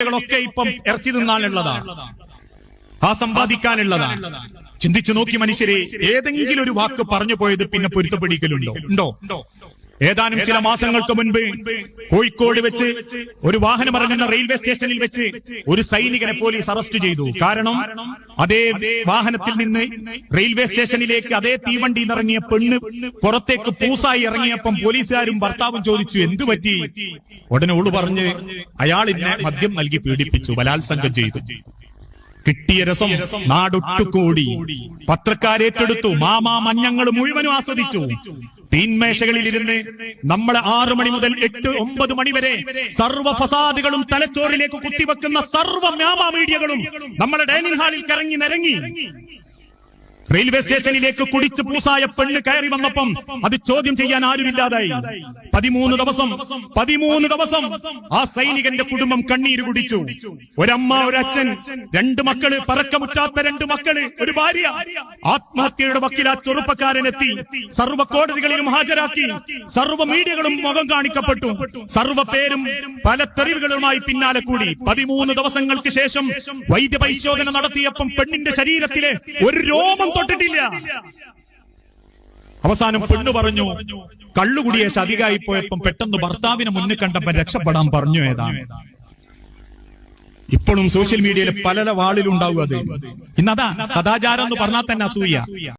കളൊക്കെ ഇപ്പം ഇറച്ചി തിന്നാനുള്ളതാണ് ആ സമ്പാദിക്കാനുള്ളതാണ് ചിന്തിച്ചു നോക്കി മനുഷ്യരെ ഏതെങ്കിലും ഒരു വാക്ക് പറഞ്ഞു പോയത് പിന്നെ പൊരുത്തപ്പെടിക്കലുണ്ടോ? ഉണ്ടോ? ഏതാനും ചില മാസങ്ങൾക്ക് മുൻപ് കോഴിക്കോട് വെച്ച് ഒരു വാഹനം ഇറങ്ങുന്ന റെയിൽവേ സ്റ്റേഷനിൽ വെച്ച് ഒരു സൈനികനെ പോലീസ് അറസ്റ്റ് ചെയ്തു. കാരണം അതേ വാഹനത്തിൽ നിന്ന് റെയിൽവേ സ്റ്റേഷനിലേക്ക് അതേ തീവണ്ടി ഇറങ്ങിയ പെണ്ണ് പുറത്തേക്ക് പൂസായി ഇറങ്ങിയപ്പം പോലീസുകാരും ഭർത്താവും ചോദിച്ചു എന്തു പറ്റി? ഉടനെ ഓൾ പറഞ്ഞ് അയാൾ മദ്യം നൽകി പീഡിപ്പിച്ചു ബലാത്സംഗം ചെയ്തു. കിട്ടിയ രസം നാടൊട്ടുകൂടി പത്രക്കാരേറ്റെടുത്തു. മാമാ മഞ്ഞങ്ങൾ മുഴുവനും ആസ്വദിച്ചു. തീന്മേശകളിലിരുന്ന് നമ്മളെ ആറു മണി മുതൽ എട്ട് ഒമ്പത് മണി വരെ സർവ ഫസാദുകളും തലച്ചോറിലേക്ക് കുത്തിവെക്കുന്ന സർവ മാമാ മീഡിയകളും നമ്മുടെ ഡൈനിങ് ഹാളിൽ കറങ്ങി നിരങ്ങി. റെയിൽവേ സ്റ്റേഷനിലേക്ക് കുടിച്ച് പൂസായ പെണ്ണ് കയറി വന്നപ്പം അത് ചോദ്യം ചെയ്യാൻ ആരുമില്ലാതായി. പതിമൂന്ന് ദിവസം പതിമൂന്ന് ദിവസം ആ സൈനികന്റെ കുടുംബം കണ്ണീര് കുടിച്ചു. ഒരമ്മ ഒരച്ഛൻ രണ്ട് മക്കൾ പറക്കമുറ്റാത്ത രണ്ട് മക്കൾ ഒരു ഭാര്യ. ആത്മഹത്യയുടെ വക്കിൽ ആ ചെറുപ്പക്കാരനെത്തി സർവ കോടതികളിലും ഹാജരാക്കി. സർവ മീഡിയകളും മുഖം കാണിക്കപ്പെട്ടു. സർവ പേരും പല തെറിവുകളുമായി പിന്നാലെ കൂടി. പതിമൂന്ന് ദിവസങ്ങൾക്ക് ശേഷം വൈദ്യ പരിശോധന നടത്തിയപ്പം പെണ്ണിന്റെ ശരീരത്തിലെ ഒരു രോമം തൊട്ടിട്ടില്ല അവസാനം പെണ്ണു പറഞ്ഞു കള്ളുകുടിയെ ശതികായി പോയപ്പം പെട്ടെന്ന് ഭർത്താവിനെ മുന്നിൽ കണ്ടപ്പോൾ രക്ഷപ്പെടാൻ പറഞ്ഞു ഏതാണ് ഇപ്പോഴും സോഷ്യൽ മീഡിയയിൽ പല വാളിലുണ്ടാവുക അത്. ഇന്നതാ സദാചാരം എന്ന് പറഞ്ഞാൽ തന്നെ അസൂയ.